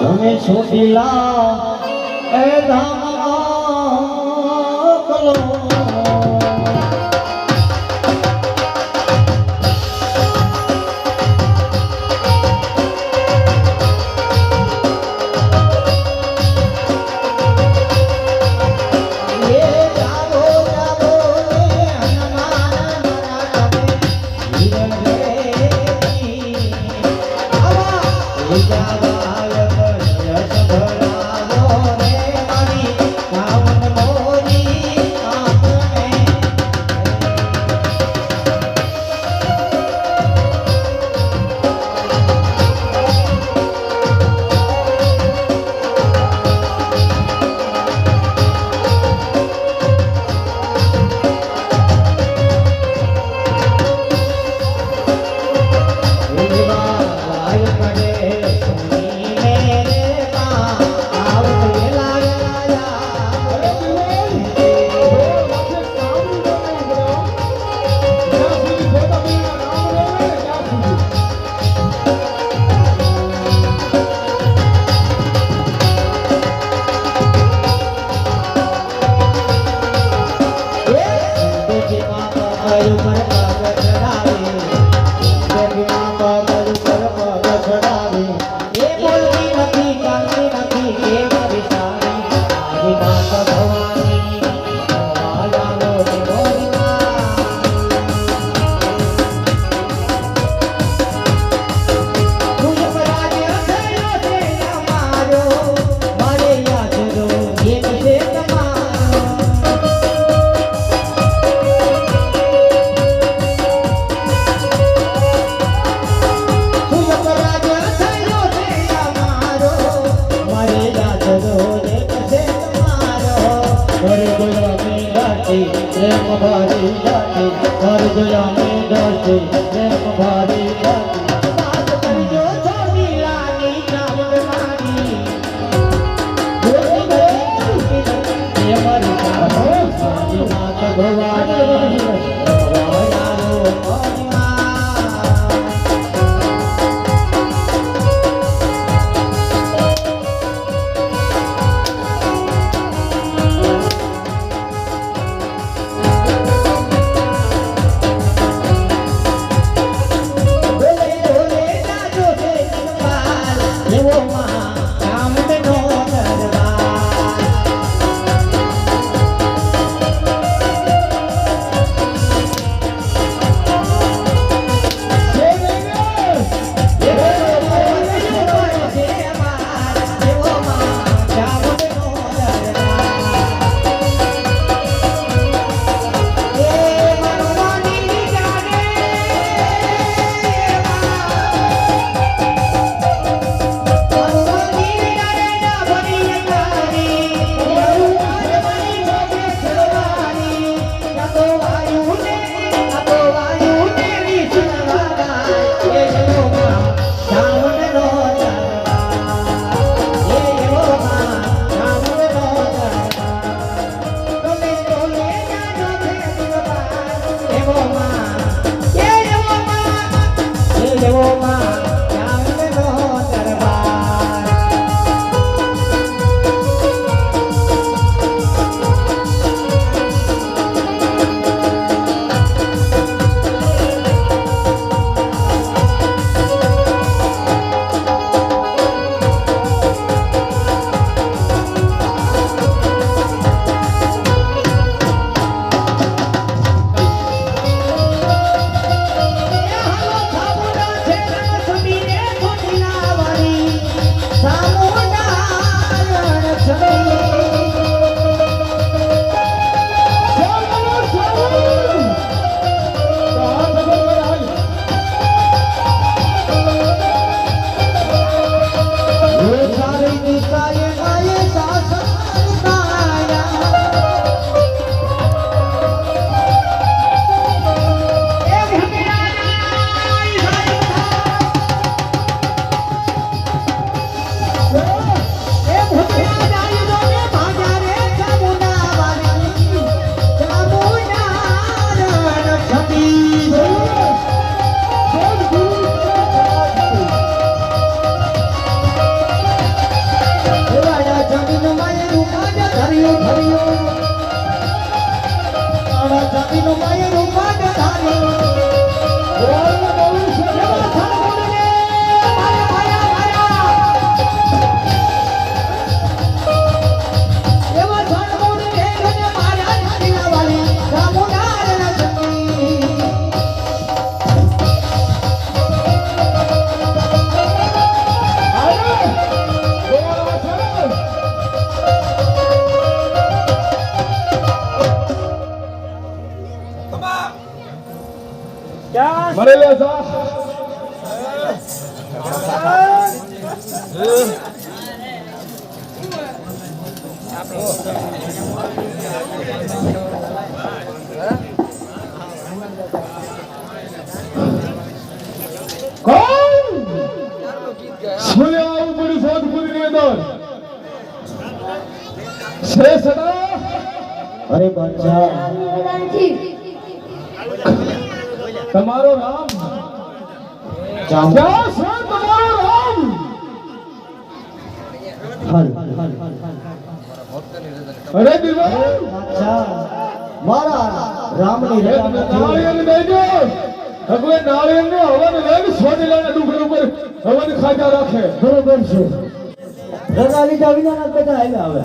તમે છોડીલા એ ધામ કરો. પ્રેમ ભરી જાતી હર દયાની દાસી no vaya મરે લે જા કોણ સુલે સોદપુરી ની અંદર છે અરે બાદશાહ તમારો રામ. ક્યાં છે તમારો રામ. અરે દિલવાર મારા રામની નથી નાળિયેર દેજો ભગવાન નાળિયેર ને હવન લઈને સોનેલાના ડુંગર ઉપર હવન ખાધા રાખે. બરોબર છે. રજા લીધા વિના બધા આવ્યા હવે.